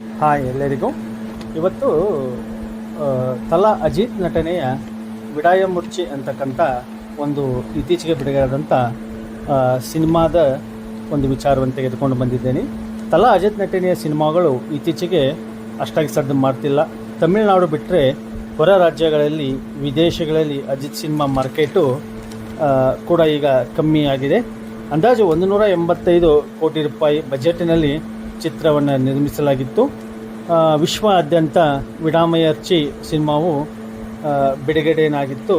Hi ಎಲ್ಲರಿಗೂ. ಇವತ್ತು ತಲಾ ಅಜಿತ್ ನಟನೆಯ ವಿಡಾಯ ಮುರ್ಚಿ ಅಂತಕ್ಕಂಥ ಒಂದು ಇತ್ತೀಚೆಗೆ ಬಿಡುಗಡೆಯಾದಂಥ ಸಿನಿಮಾದ ಒಂದು ವಿಚಾರವನ್ನು ತೆಗೆದುಕೊಂಡು ಬಂದಿದ್ದೇನೆ. ತಲಾ ಅಜಿತ್ ನಟನೆಯ ಸಿನಿಮಾಗಳು ಇತ್ತೀಚೆಗೆ ಅಷ್ಟಾಗಿ ಸದ್ದು ಮಾಡ್ತಿಲ್ಲ. ತಮಿಳುನಾಡು ಬಿಟ್ಟರೆ ಹೊರ ರಾಜ್ಯಗಳಲ್ಲಿ, ವಿದೇಶಗಳಲ್ಲಿ ಅಜಿತ್ ಸಿನಿಮಾ ಮಾರ್ಕೆಟು ಕೂಡ ಈಗ ಕಮ್ಮಿ ಆಗಿದೆ. ಅಂದಾಜು ಒಂದು ನೂರ ಎಂಬತ್ತೈದು ಕೋಟಿ ರೂಪಾಯಿ ಬಜೆಟ್ನಲ್ಲಿ ಚಿತ್ರವನ್ನು ನಿರ್ಮಿಸಲಾಗಿತ್ತು. ವಿಶ್ವಾದ್ಯಂತ ವಿಶ್ವಾದ್ಯಂತ ವಿಡಾಮಯರ್ಚಿ ಸಿನಿಮಾವು ಬಿಡುಗಡೆಯನ್ನಾಗಿತ್ತು.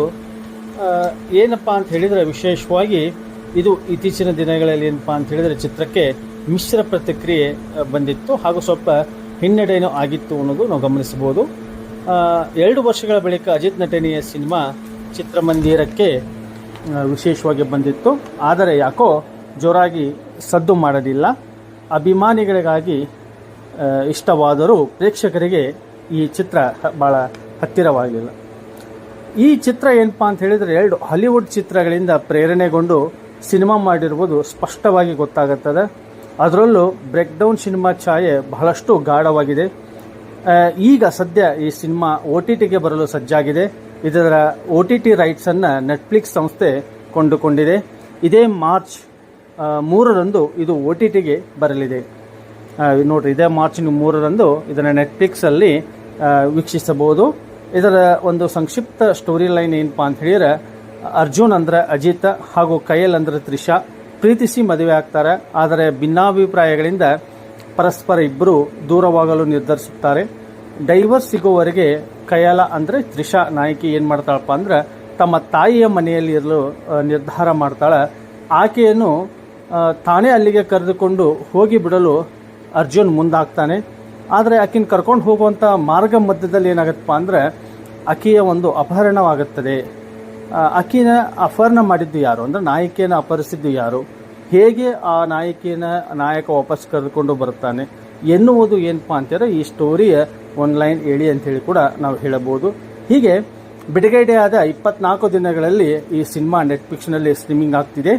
ಏನಪ್ಪ ಅಂತ ಹೇಳಿದರೆ ವಿಶೇಷವಾಗಿ ಇದು ಇತ್ತೀಚಿನ ದಿನಗಳಲ್ಲಿ ಏನಪ್ಪ ಅಂತ ಹೇಳಿದರೆ ಚಿತ್ರಕ್ಕೆ ಮಿಶ್ರ ಪ್ರತಿಕ್ರಿಯೆ ಬಂದಿತ್ತು. ಹಾಗೂ ಸ್ವಲ್ಪ ಹಿನ್ನಡೆಯೂ ಆಗಿತ್ತು ಅನ್ನೋದು ನಾವು ಗಮನಿಸಬಹುದು. ಎರಡು ವರ್ಷಗಳ ಬಳಿಕ ಅಜಿತ್ ನಟನೆಯ ಸಿನಿಮಾ ಚಿತ್ರಮಂದಿರಕ್ಕೆ ವಿಶೇಷವಾಗಿ ಬಂದಿತ್ತು. ಆದರೆ ಯಾಕೋ ಜೋರಾಗಿ ಸದ್ದು ಮಾಡಲಿಲ್ಲ. ಅಭಿಮಾನಿಗಳಿಗಾಗಿ ಇಷ್ಟವಾದರೂ ಪ್ರೇಕ್ಷಕರಿಗೆ ಈ ಚಿತ್ರ ಭಾಳ ಹತ್ತಿರವಾಗಿಲ್ಲ. ಈ ಚಿತ್ರ ಏನಪ್ಪ ಅಂತ ಹೇಳಿದರೆ ಎರಡು ಹಾಲಿವುಡ್ ಚಿತ್ರಗಳಿಂದ ಪ್ರೇರಣೆಗೊಂಡು ಸಿನಿಮಾ ಮಾಡಿರುವುದು ಸ್ಪಷ್ಟವಾಗಿ ಗೊತ್ತಾಗುತ್ತದೆ. ಅದರಲ್ಲೂ ಬ್ರೇಕ್ ಡೌನ್ ಸಿನಿಮಾ ಛಾಯೆ ಬಹಳಷ್ಟು ಗಾಢವಾಗಿದೆ. ಈಗ ಸದ್ಯ ಈ ಸಿನಿಮಾ ಒ ಟಿ ಟಿಗೆ ಬರಲು ಸಜ್ಜಾಗಿದೆ. ಇದರ ಒ ಟಿ ಟಿ ರೈಟ್ಸನ್ನು ನೆಟ್ಫ್ಲಿಕ್ಸ್ ಸಂಸ್ಥೆ ಕೊಂಡುಕೊಂಡಿದೆ. ಇದೇ ಮಾರ್ಚ್ ಮೂರರಂದು ಇದು ಒ ಟಿ ಟಿಗೆ ಬರಲಿದೆ. ನೋಡಿರಿ, ಇದೇ ಮಾರ್ಚ್ ಮೂರರಂದು ಇದನ್ನು ನೆಟ್ಫ್ಲಿಕ್ಸಲ್ಲಿ ವೀಕ್ಷಿಸಬಹುದು. ಇದರ ಒಂದು ಸಂಕ್ಷಿಪ್ತ ಸ್ಟೋರಿ ಲೈನ್ ಏನಪ್ಪಾ ಅಂತ ಹೇಳಿದ್ರೆ, ಅರ್ಜುನ್ ಅಂದ್ರೆ ಅಜಿತ್ ಹಾಗೂ ಕಯಲ್ ಅಂದ್ರೆ ತ್ರಿಷಾ ಪ್ರೀತಿಸಿ ಮದುವೆ ಆಗ್ತಾರೆ. ಆದರೆ ಭಿನ್ನಾಭಿಪ್ರಾಯಗಳಿಂದ ಪರಸ್ಪರ ಇಬ್ಬರು ದೂರವಾಗಲು ನಿರ್ಧರಿಸುತ್ತಾರೆ. ಡೈವರ್ಸ್ ಸಿಗುವವರೆಗೆ ಕಯಲ ಅಂದರೆ ತ್ರಿಷಾ ನಾಯಕಿ ಏನು ಮಾಡ್ತಾಳಪ್ಪ ಅಂದ್ರೆ ತಮ್ಮ ತಾಯಿಯ ಮನೆಯಲ್ಲಿ ಇರಲು ನಿರ್ಧಾರ ಮಾಡ್ತಾಳೆ. ಆಕೆಯನ್ನು ತಾನೇ ಅಲ್ಲಿಗೆ ಕರೆದುಕೊಂಡು ಹೋಗಿ ಬಿಡಲು ಅರ್ಜುನ್ ಮುಂದಾಗ್ತಾನೆ. ಆದರೆ ಆಕಿನ ಕರ್ಕೊಂಡು ಹೋಗುವಂಥ ಮಾರ್ಗ ಮಧ್ಯದಲ್ಲಿ ಏನಾಗತ್ತಪ್ಪ ಅಂದರೆ ಆಕೆಯ ಒಂದು ಅಪಹರಣವಾಗುತ್ತದೆ. ಆಕಿನ ಅಪಹರಣ ಮಾಡಿದ್ದು ಯಾರು? ಅಂದರೆ ನಾಯಕಿಯನ್ನು ಅಪಹರಿಸಿದ್ದು ಯಾರು? ಹೇಗೆ ಆ ನಾಯಕಿನ ನಾಯಕ ವಾಪಸ್ ಕರೆದುಕೊಂಡು ಬರುತ್ತಾನೆ? ಎನ್ನುವುದು ಏನಪ್ಪ ಅಂತಾರೆ ಈ ಸ್ಟೋರಿಯ ಲೈನ್ ಹೇಳಿ ಅಂತೇಳಿ ಕೂಡ ನಾವು ಹೇಳಬಹುದು. ಹೀಗೆ ಬಿಡುಗಡೆಯಾದ ಇಪ್ಪತ್ನಾಲ್ಕು ದಿನಗಳಲ್ಲಿ ಈ ಸಿನಿಮಾ ನೆಟ್ಫ್ಲಿಕ್ಸ್ನಲ್ಲಿ ಸ್ಟ್ರೀಮಿಂಗ್ ಆಗ್ತಿದೆ.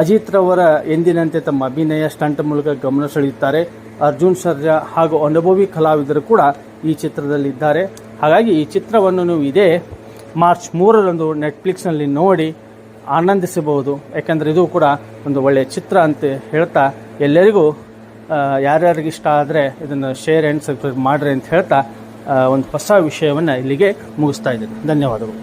ಅಜಿತ್ ರವರ ಎಂದಿನಂತೆ ತಮ್ಮ ಅಭಿನಯ ಸ್ಟಂಟ್ ಮೂಲಕ ಗಮನ ಸೆಳೆಯುತ್ತಾರೆ. ಅರ್ಜುನ್ ಸರ್ಜಾ ಹಾಗೂ ಅನುಭವಿ ಕಲಾವಿದರು ಕೂಡ ಈ ಚಿತ್ರದಲ್ಲಿದ್ದಾರೆ. ಹಾಗಾಗಿ ಈ ಚಿತ್ರವನ್ನು ನೀವು ಇದೇ ಮಾರ್ಚ್ ಮೂರರಂದು ನೆಟ್ಫ್ಲಿಕ್ಸ್ನಲ್ಲಿ ನೋಡಿ ಆನಂದಿಸಬಹುದು. ಯಾಕೆಂದರೆ ಇದು ಕೂಡ ಒಂದು ಒಳ್ಳೆಯ ಚಿತ್ರ ಅಂತ ಹೇಳ್ತಾ ಎಲ್ಲರಿಗೂ ಯಾರ್ಯಾರಿಗೆ ಇಷ್ಟ ಆದರೆ ಇದನ್ನು ಶೇರ್ ಆ್ಯಂಡ್ ಸಬ್ಸ್ಕ್ರೈಬ್ ಮಾಡ್ರಿ ಅಂತ ಹೇಳ್ತಾ ಒಂದು ಹೊಸ ವಿಷಯವನ್ನು ಇಲ್ಲಿಗೆ ಮುಗಿಸ್ತಾ ಇದ್ದೀನಿ. ಧನ್ಯವಾದಗಳು.